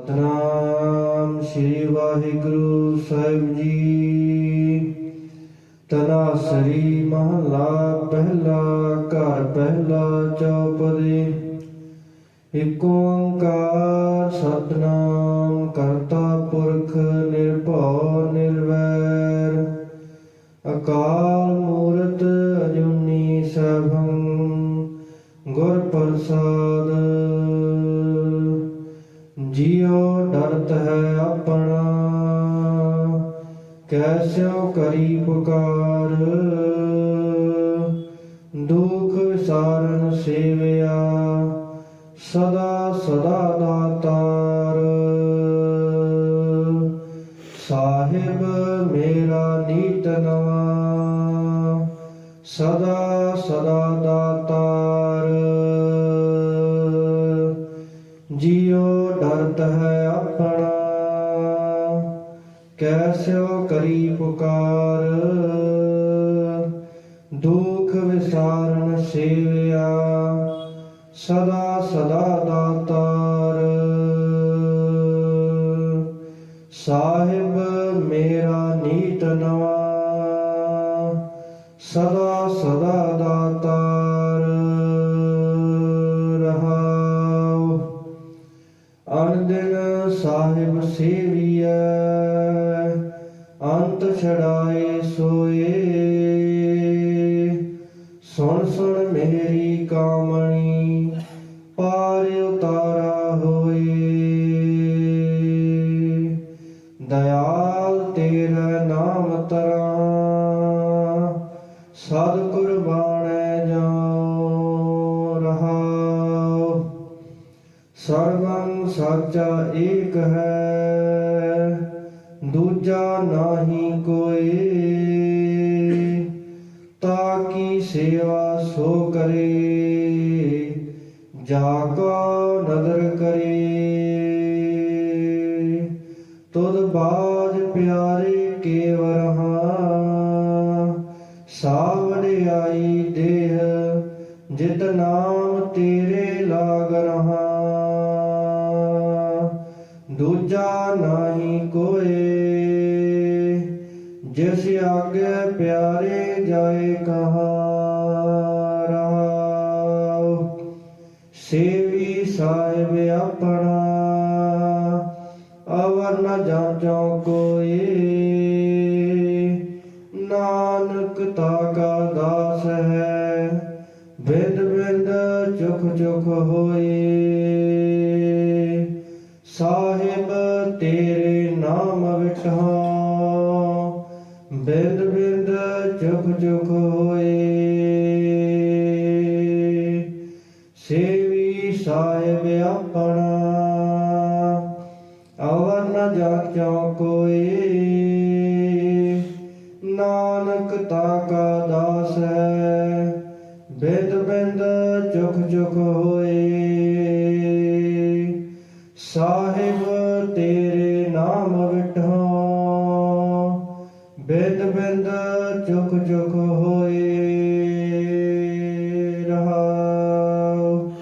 ਸਤਨਾਮ ਸ੍ਰੀ ਵਾਹਿਗੁਰੂ ਸਾਹਿਬ ਜੀ। ਤਨਾਸਰੀ ਮਹਲਾ ਪਹਿਲਾ, ਘਰ ਪਹਿਲਾ ਚੌਪਦੇ। ਇਕ ਓੰਕਾਰ ਸਤਨਾਮ ਕਰਤਾ ਪੁਰਖ ਨਿਰਭਉ ਨਿਰਵੈਰ। ਅਕਾਲ ਮੂਰਤ ਅਜੂਨੀ ਸਭੰ, ਗੁਰ ਪ੍ਰਸਾਦ ਜਿਉ ਡਰਤ ਹੈ ਆਪਣਾ ਕੈਸਿਓ ਕਰੀ ਪੁਕਾਰ। ਦੁਖ ਵਿਸਾਰਨ ਸੇਵਿਆ, ਸਦਾ ਸਦਾ ਦਾਤਾਰ ਸਾਹਿਬ ਮੇਰਾ ਨੀਤ ਨਵਾ, ਸਦਾ ਸਦਾ ਦਾਤਾਰ ਜਿਉ ਡਰਤ ਹੈ ਆਪਣਾ ਕੈਸਿਓ ਕਰੀ ਪੁਕਾਰ। ਦੁਖ ਵਿਸਾਰਨ ਸੇਵਿਆ, ਸਦਾ ਸਦਾ ਦਾਤਾਰ ਸਾਹਿਬ ਮੇਰਾ ਨੀਤ ਨਵਾ, ਸਦਾ ਸਦਾ ਦਾ ਅੰਤ ਛੜਾਏ ਸੋਏ। ਸੁਣ ਸੁਣ ਮੇਰੀ ਕਾਮਣੀ, ਪਾਰ ਉਤਾਰਾ ਹੋਏ। ਦਇਆਲ ਤੇਰਾ ਨਾਮ ਤਰਾ, ਸਦ ਕੁਰਬਾਨੈ ਜਾਉ ਰਹਾਉ। ਸਰਵੰ ਸਾਚਾ ਏਕ ਹੈ ਦੂਜਾ ਨਾਹੀ ਕੋਏ ਤਾ ਕੀ ਸੇਵਾ ਸੋ ਕਰੇ, ਜਾ ਕੋ ਨਦਰ ਕਰੇ। ਤੁਧ ਬਾਜ ਪਿਆਰੇ ਕੇਵਰ ਹਾਂ ਸਾਵੜਿਆਈ ਦੇਹ, ਜਿਤ ਨਾਮ ਤੇਰੇ ਲਾਗ ਰਹਾ ਦੂਜਾ ਨਹੀਂ ਕੋਏ ਜਿਸ ਆਗੇ ਪਿਆਰੇ ਜਾਏ ਕਹਾ ਰਹਾਉ ਸੇਵੀ ਸਾਹਿਬ ਆਪਣਾ, ਅਵਰ ਨ ਜਾਂਚੋ ਕੋਈ। ਨਾਨਕ ਤਾਗਾ ਦਾਸ ਹੈ, ਬਿੰਦ ਬਿੰਦ ਚੁਖ ਚੁਖ ਹੋਏ। ਸਾਹਿਬ ਤੇਰੇ ਨਾਮ ਵਿਟਾਉ ਬਿੰਦ ਬਿੰਦ ਚੁਖ ਚੁਖ ਹੋਏ। ਸੇਵੀ ਸਾਹਿਬ ਆਪਣਾ, ਅਵਰ ਨ ਜਾਚੋ ਕੋਈ ਨਾਨਕ ਤਾਕਾ ਦਾਸ ਹੈ, ਬਿੰਦ ਬਿੰਦ ਚੁਖ ਚੁਖ ਹੋਏ। ਸਾਹਿਬ ਤੇਰੇ ਨਾਮ ਬਿੰਦ ਬਿੰਦ ਚੁਖ ਚੁਖ ਹੋਏ ਰਹਾਉ।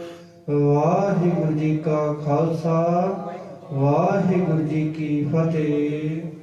ਵਾਹਿਗੁਰੂ ਜੀ ਕਾ ਖਾਲਸਾ ਵਾਹਿਗੁਰੂ ਜੀ ਕੀ ਫਤਿਹ।